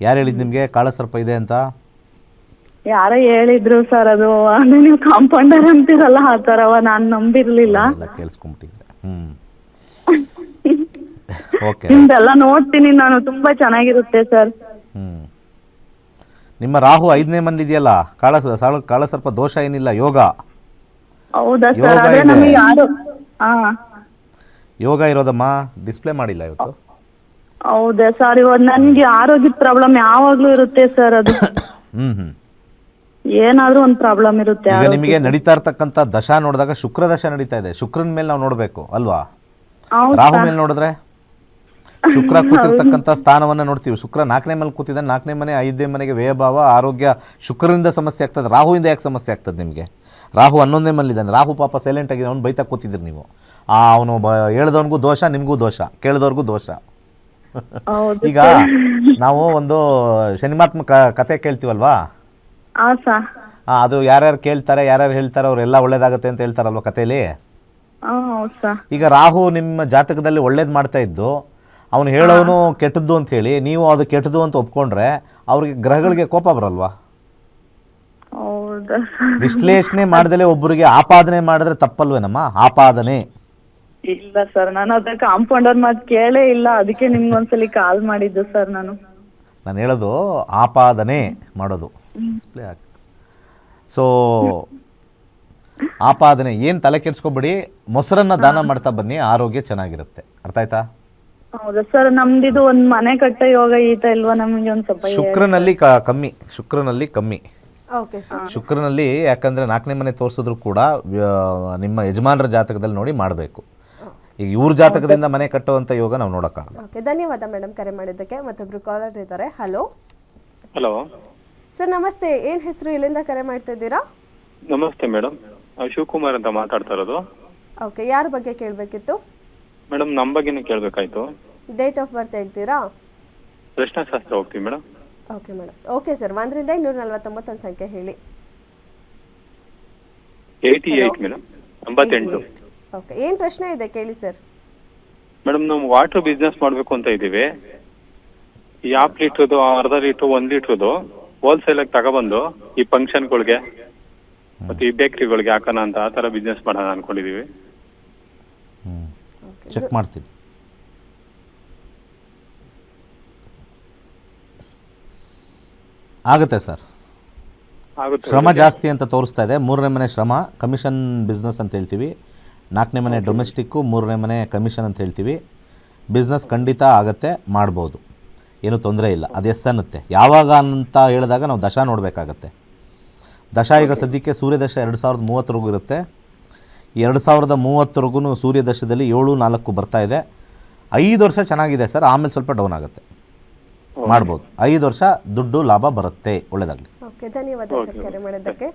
ಯಾರು ನಿಮ್ಗೆ? ನಿಮಗೆ ಕಾಳಸರ್ಪ ಇದೆ ಅಂತ? ಯಾರೋ ಹೇಳಿದ್ರು ಸರ್ ಅದು ನೀವು ಕಾಂಪೌಂಡರ್ ಅಂತೀರಲ್ಲ ಆ ಥರವ ನಾನು ನಂಬಿರ್ಲಿಲ್ಲ. ಎಲ್ಲ ಕೇಳಿಸ್ಕೊಂಬಿಟ್ಟಿದ್ರೆ ಹ್ಞೂ ಓಕೆ ನಿಮ್ದೆಲ್ಲ ನೋಡ್ತೀನಿ ನಾನು ತುಂಬಾ ಚೆನ್ನಾಗಿರುತ್ತೆ ಸರ್. ಹ್ಞೂ ನಿಮ್ಮ ರಾಹು ಐದನೇ ಮಂದಿ ಇದೆಯಲ್ಲ ಕಾಳ ಸಾಳ- ಕಾಳಸರ್ಪ ದೋಷ ಏನಿಲ್ಲ ಯೋಗ. ಹೌದಾ ಯೋಗ ಸರ್ ಅದೇ ಇದೆ. ನಮಗೆ ಯಾರು ಹಾ ಯೋಗ ಇರೋದಮ್ಮ ಡಿಸ್ಪ್ಲೇ ಮಾಡಿಲ್ಲ ಇವತ್ತು? ಹೌದಾ ಸರ್ ಇವಾಗ ನನ್ಗೆ ಆರೋಗ್ಯದ ಪ್ರಾಬ್ಲಮ್ ಯಾವಾಗ್ಲೂ ಇರುತ್ತೆ ಸರ್ ಅದು. ಏನಾದ್ರೂ ಒಂದು ಪ್ರಾಬ್ಲಮ್ ಇರುತ್ತೆ ಈಗ ನಿಮಗೆ ನಡೀತಾ ಇರ್ತಕ್ಕಂಥ ದಶಾ ನೋಡಿದಾಗ ಶುಕ್ರ ದಶ ನಡೀತಾ ಇದೆ. ಶುಕ್ರನ ಮೇಲೆ ನಾವು ನೋಡಬೇಕು ಅಲ್ವಾ? ಹೌದು ರಾಹು ಮೇಲೆ ನೋಡಿದ್ರೆ? ಶುಕ್ರ ಕೂತಿರ್ತಕ್ಕಂಥ ಸ್ಥಾನವನ್ನು ನೋಡ್ತೀವಿ. ಶುಕ್ರ ನಾಲ್ಕನೇ ಮನೆ ಕೂತಿದ್ದಾನೆ. ನಾಲ್ಕನೇ ಮನೆ ಐದನೇ ಮನೆಗೆ ವ್ಯಯಭಾವ ಆರೋಗ್ಯ ಶುಕ್ರನಿಂದ ಸಮಸ್ಯೆ ಆಗ್ತದೆ. ರಾಹುವಿಂದ ಯಾಕೆ ಸಮಸ್ಯೆ ಆಗ್ತದೆ ನಿಮಗೆ? ರಾಹು ಹನ್ನೊಂದನೇ ಮನೇಲಿದ್ದಾನೆ ರಾಹು ಪಾಪ ಸೈಲೆಂಟ್ ಆಗಿದೆ ಅವ್ನು ಬೈತಾ ಕೂತಿದ್ದೀರಿ ನೀವು. ಆ ಅವನು ಬ ಹೇಳ್ದವನಿಗೂ ದೋಷ ನಿಮಗೂ ದೋಷ ಕೇಳಿದವ್ರಿಗೂ ದೋಷ. ಈಗ ನಾವು ಒಂದು ಸಿನಿಮಾತ್ಮಕ ಕತೆ ಕೇಳ್ತೀವಲ್ವಾ? ಹಾ ಸರ್ ಆ, ಅದು ಯಾರ್ಯಾರು ಕೇಳ್ತಾರೆ ಯಾರ್ಯಾರು ಹೇಳ್ತಾರೆ ಅವರೆಲ್ಲ ಒಳ್ಳೇದಾಗುತ್ತೆ ಅಂತ ಹೇಳ್ತಾರಲ್ವ ಕಥೆಯಲ್ಲಿ ಹಾ ಹೌದು ಸರ್ ಈಗ ರಾಹು ನಿಮ್ಮ ಜಾತಕದಲ್ಲಿ ಒಳ್ಳೇದು ಮಾಡ್ತಾ ಇದ್ದು ಅವನು ಹೇಳೋನು ಕೆಟ್ಟದ್ದು ಅಂತ ಹೇಳಿ ನೀವು ಅದು ಕೆಟ್ಟದ್ದು ಅಂತ ಒಪ್ಕೊಂಡ್ರೆ ಅವ್ರಿಗೆ ಗ್ರಹಗಳಿಗೆ ಕೋಪ ಬರಲ್ವಾ? ಹೌದಾ ವಿಶ್ಲೇಷಣೆ ಮಾಡ್ದಲೇ ಒಬ್ಬರಿಗೆ ಆಪಾದನೆ ಮಾಡಿದ್ರೆ ತಪ್ಪಲ್ವೇನಮ್ಮ? ಆಪಾದನೆ. ಇಲ್ಲ ಸರ್ ನಾನು ಅದ ಕಾಂಪೌಂಡರ್ ಮಾತು ಕೇಳೇ ಇಲ್ಲ. ಅದಕ್ಕೆ ನಿಮ್ಗೊಂದ್ಸಲಿ ಕಾಲ್ ಮಾಡಿದ್ದು ಸರ್ ನಾನು. ನಾನು ಹೇಳೋದು ಆಪಾದನೆ ಮಾಡೋದು. ಡಿಸ್ಪ್ಲೇ ಹಾಕಿ. ಸೊ ಆಪಾದನೆ ಏನು ತಲೆ ಕೆಡ್ಸ್ಕೊಬೇಡಿ ಮೊಸರನ್ನ ದಾನ ಮಾಡ್ತಾ ಬನ್ನಿ ಆರೋಗ್ಯ ಚೆನ್ನಾಗಿರುತ್ತೆ. ಅರ್ಥ ಆಯ್ತಾ ಹೌದಾ ಸರ್ ನಮ್ದಿದು ಒಂದ್ ಮನೆ ಕಟ್ಟ ಯೋಗ ಈತ ಇಲ್ವಾ ನಮಗೆ ಒಂದ್ ಸ್ವಲ್ಪ. ಶುಕ್ರನಲ್ಲಿ ಕ ಕಮ್ಮಿ ಶುಕ್ರನಲ್ಲಿ ಕಮ್ಮಿ. ಓಕೆ ಸರ್ ಶುಕ್ರನಲ್ಲಿ ಯಾಕಂದ್ರೆ ನಾಲ್ಕನೇ ಮನೆ ತೋರಿಸಿದ್ರು ಕೂಡ ವ್ಯ- ನಿಮ್ಮ ಯಜಮಾನರ ಜಾತಕದಲ್ಲಿ ನೋಡಿ ಮಾಡಬೇಕು. ಈಗ ಇವ್ರ ಜಾತಕದಿಂದ ಮನೆ ಕಟ್ಟುವಂಥ ಯೋಗ ನಾವು ನೋಡೋಕ್ಕಾಗಲ್ಲ. ಓಕೆ ಧನ್ಯವಾದ ಮೇಡಮ್ ಕರೆ ಮಾಡಿದ್ದಕ್ಕೆ. ಮತ್ತೊಬ್ರು ಕಾಲರ್ ಇದ್ದಾರೆ. ಹಲೋ ಹಲೋ ಸರ್ ನಮಸ್ತೆ. ಏನ್ ಹೆಸರು ಇಲ್ಲಿಂದ ಕರೆ ಮಾಡ್ತಾ ಇದ್ದೀರಾ? ನಮಸ್ತೆ ಮೇಡಮ್ ನಾವು ಶಿವಕುಮಾರ್ ಅಂತ ಮಾತಾಡ್ತಾ ಇರೋದು. ಓಕೆ ಯಾರ ಬಗ್ಗೆ ಕೇಳಬೇಕಿತ್ತು? ಮೇಡಮ್ ನಮ್ಮ ಬಗ್ಗೆನೇ ಕೇಳಬೇಕಾಯ್ತು. ಡೇಟ್ ಆಫ್ ಬರ್ತ್ ಹೇಳ್ತೀರಾ? ಪ್ರಶ್ನಾಶಾಸ್ತ್ರ ಹೋಗ್ತೀವಿ madam okay madam okay sir ಒಂದರಿಂದ ಇನ್ನೂರ ನಲವತ್ತೊಂಬತ್ತೊಂದು ಸಂಖ್ಯೆ ಹೇಳಿ. ಏಯ್ಟಿ ಏಯ್ಟ್ ಮೇಡಮ್ ಎಂಬತ್ತೆಂಟು. ಓಕೆ ಏನು ಪ್ರಶ್ನೆ ಇದೆ? ಕೇಳಿ ಸರ್ ಮೇಡಮ್ ನಾವು ವಾಟರ್ ಬಿಸ್ನೆಸ್ ಮಾಡಬೇಕು ಅಂತ ಇದ್ದೀವಿ. ಈ ಹಾಫ್ ಲೀಟ್ರದು ಅರ್ಧ ಲೀಟ್ರ್ ಒಂದು ಲೀಟ್ರದು ಹೋಲ್ಸೇಲಾಗಿ ತಗೊಬಂದು ಈ ಫಂಕ್ಷನ್ಗಳಿಗೆ ಮತ್ತೆ ಈ ಬೇಕ್ರಿಗಳಿಗೆ ಹಾಕೋಣ ಅಂತ ಆ ಥರ ಬಿಸ್ನೆಸ್ ಮಾಡೋಣ ಅನ್ಕೊಂಡಿದೀವಿ ಚೆಕ್ ಮಾಡ್ತೀನಿ. ಆಗುತ್ತೆ ಸರ್ ಆಗುತ್ತೆ ಶ್ರಮ ಜಾಸ್ತಿ ಅಂತ ತೋರಿಸ್ತಾ ಇದೆ. ಮೂರನೇ ಮನೆ ಶ್ರಮ ಕಮಿಷನ್ ಬಿಸ್ನೆಸ್ ಅಂತ ಹೇಳ್ತೀವಿ. ನಾಲ್ಕನೇ ಮನೆ ಡೊಮೆಸ್ಟಿಕ್ಕು ಮೂರನೇ ಮನೆ ಕಮಿಷನ್ ಅಂತ ಹೇಳ್ತೀವಿ. ಬಿಸ್ನೆಸ್ ಖಂಡಿತ ಆಗುತ್ತೆ ಮಾಡ್ಬೋದು. ಏನೂ ತೊಂದರೆ ಇಲ್ಲ. ಅದು ಎಸ್ ಅನ್ನುತ್ತೆ. ಯಾವಾಗ ಅಂತ ಹೇಳಿದಾಗ ನಾವು ದಶ ನೋಡಬೇಕಾಗತ್ತೆ. ದಶ ಈಗ ಸದ್ಯಕ್ಕೆ ಸೂರ್ಯದಶ ಎರಡು ಸಾವಿರದ ಮೂವತ್ತರೆಗೂ ಇರುತ್ತೆ. ಎರಡು ಸಾವಿರದ ಮೂವತ್ತರೆಗೂ ಸೂರ್ಯದಶದಲ್ಲಿ ಏಳು ನಾಲ್ಕು ಬರ್ತಾ ಇದೆ. ಐದು ವರ್ಷ ಚೆನ್ನಾಗಿದೆ ಸರ್ ಆಮೇಲೆ ಸ್ವಲ್ಪ ಡೌನ್ ಆಗುತ್ತೆ. ಮಾಡ್ಬೋದು. ಐದು ವರ್ಷ ದುಡ್ಡು ಲಾಭ ಬರುತ್ತೆ ಒಳ್ಳೆಯದಾಗಲಿ ಓಕೆ ಧನ್ಯವಾದ ಸರ್ ಕರೆ ಮಾಡಿದ್ದಕ್ಕೆ.